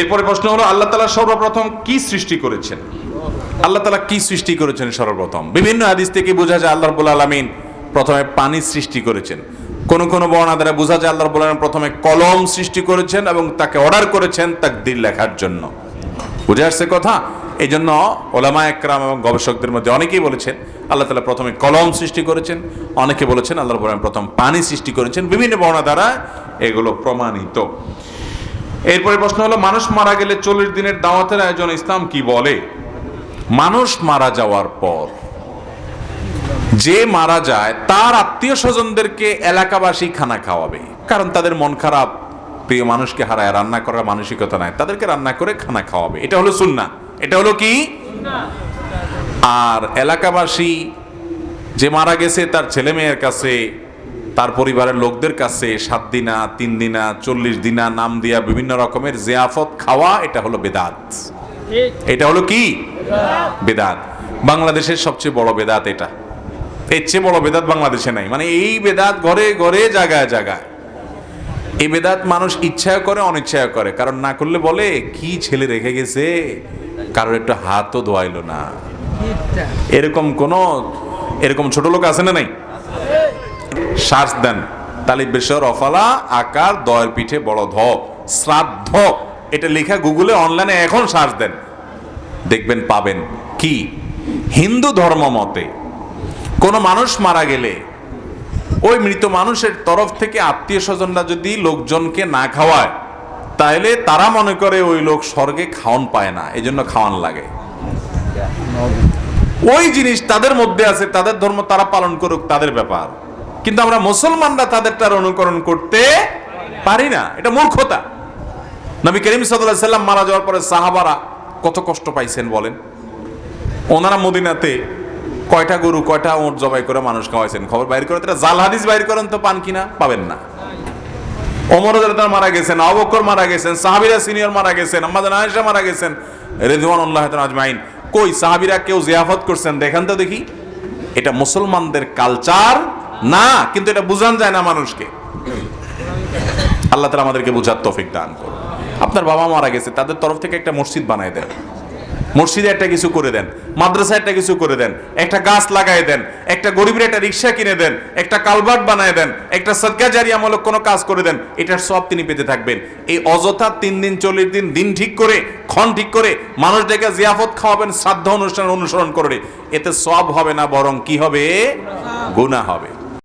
এরপরে প্রশ্ন হলো, আল্লাহ তালা সর্বপ্রথম কি সৃষ্টি করেছেন? আল্লাহ তালা কি সৃষ্টি করেছেন সর্বপ্রথম? বিভিন্ন হাদিস থেকে বোঝা যায় আল্লাহ রব্বুল আলমিন প্রথমে পানি সৃষ্টি করেছেন। কোন কোন বর্ণা দ্বারা বোঝা যায় আল্লাহ রব্বুল আলমিন প্রথমে কলম সৃষ্টি করেছেন এবং তাকে অর্ডার করেছেন তাক দিল লেখার জন্য। বুঝে আসছে কথা? এই জন্য ওলামা একরাম এবং গবেষকদের মধ্যে অনেকেই বলেছেন, আল্লাহ তালা প্রথমে কলম সৃষ্টি করেছেন। অনেকে বলেছেন আল্লাহ আলমিন প্রথম পানি সৃষ্টি করেছেন। বিভিন্ন বর্ণা দ্বারা এগুলো প্রমাণিত। এরপরে প্রশ্ন হলো, মানুষ মারা গেলে চল্লিশ দিনের দাওয়াতের আয়োজন ইসলাম কি বলে? মানুষ মারা যাওয়ার পর যে মারা যায়, তার আত্মীয় স্বজনদেরকে এলাকাবাসী খানা খাওয়াবে। কারণ তাদের মন খারাপ, প্রিয় মানুষকে হারায়, রান্না করার মানসিকতা নাই। তাদেরকে রান্না করে খানা খাওয়াবে। এটা হলো সুন্না। এটা হলো কি? আর এলাকাবাসী যে মারা গেছে, তার ছেলে মেয়ের কাছে তার পরিবারের লোকদের কাছে সাত দিনা তিন দিনা চল্লিশ দিনা নাম দিয়া বিভিন্ন রকমের জিয়াফত খাওয়া এটা হলো বেদাত। এটা হলো কি? বেদাত। বাংলাদেশের সবচেয়ে বড় বেদাত এটা। এর চেয়ে বড় বেদাত বাংলাদেশে নাই। মানে এই বেদাত ঘরে ঘরে জায়গায় জায়গায়। এই বেদাত মানুষ ইচ্ছায় করে অনিচ্ছায় করে। কারণ না করলে বলে কি ছেলে রেখে গেছে? কারোর একটু হাতও ধোয়াইলো না। এরকম কোন এরকম ছোট লোক আছে না নাই? শ্বাস দেন। তালিব বেশর অফালা আকার, দয়ের পিঠে বড় ধ শ্রাদ্ধ। এটা লেখা গুগলে অনলাইনে এখন সার্চ দেন। দেখবেন পাবেন। কি? হিন্দু ধর্ম মতে কোনো মানুষ মারা গেলে ওই মৃত মানুষের তরফ থেকে আত্মীয় স্বজনরা যদি লোকজনকে না খাওয়ায় তাহলে তারা মনে করে ওই লোক স্বর্গে খাওয়ান পায় না এই জন্য খাওয়ান লাগে। ওই জিনিস তাদের মধ্যে আছে, তাদের ধর্ম তারা পালন করুক, তাদের ব্যাপার। কিন্তু আমরা মুসলমানরা তাদেরটার অনুকরণ করতে পারি না। এটা মূর্খতা। নবী করিম সাল্লাল্লাহু সাল্লাম মারা যাওয়ার পরে সাহাবারা কত কষ্ট পাইছেন বলেন? ওনারা মদিনাতে কয়টা গরু, কয়টা ওট জবাই করে মানুষ খাওয়াইছেন? খবর বাইর করে তারা জাল হাদিস বাইর করেন তো পান কিনা? পাবেন না। ওমর রাদিয়াল্লাহু মারা গেছেন, আবু বকর মারা গেছেন, সাহাবীরা সিনিয়র মারা গেছেন আম্মাজান আয়েশা মারা গেছেন, রিদওয়ানুল্লাহ তাআলা আজমাইন। কই, সাহাবীরা কেউ জিয়াফত করছেন? দেখেন তো দেখি। এটা মুসলমানদের কালচার না, কিন্তু এটা বুঝান যায় না মানুষকে। আল্লাহ তালা আমাদেরকে বুঝার তৌফিক দান করুন। আপনার বাবা মারা গেছে, তাদের তরফ থেকে একটা মসজিদ বানায় দেন। মসজিদে একটা কিছু করে দেন, মাদ্রাসায় একটা কিছু করে দেন, একটা গাছ লাগাই দেন, একটা গরিবের একটা রিক্সা কিনে দেন, একটা কালবাট বানায় দেন, একটা সদকা জারিয়ামূলক কোনো কাজ করে দেন, এটার সব তিনি পেতে থাকবেন। এই অযথা তিন দিন, চল্লিশ দিন দিন ঠিক করে, ক্ষণ ঠিক করে, মানুষ ডেকে জিয়াফত খাওয়াবেন, শ্রাদ্ধ অনুষ্ঠান অনুসরণ করে, এতে সব হবে না, বরং কি হবে? গুণা হবে।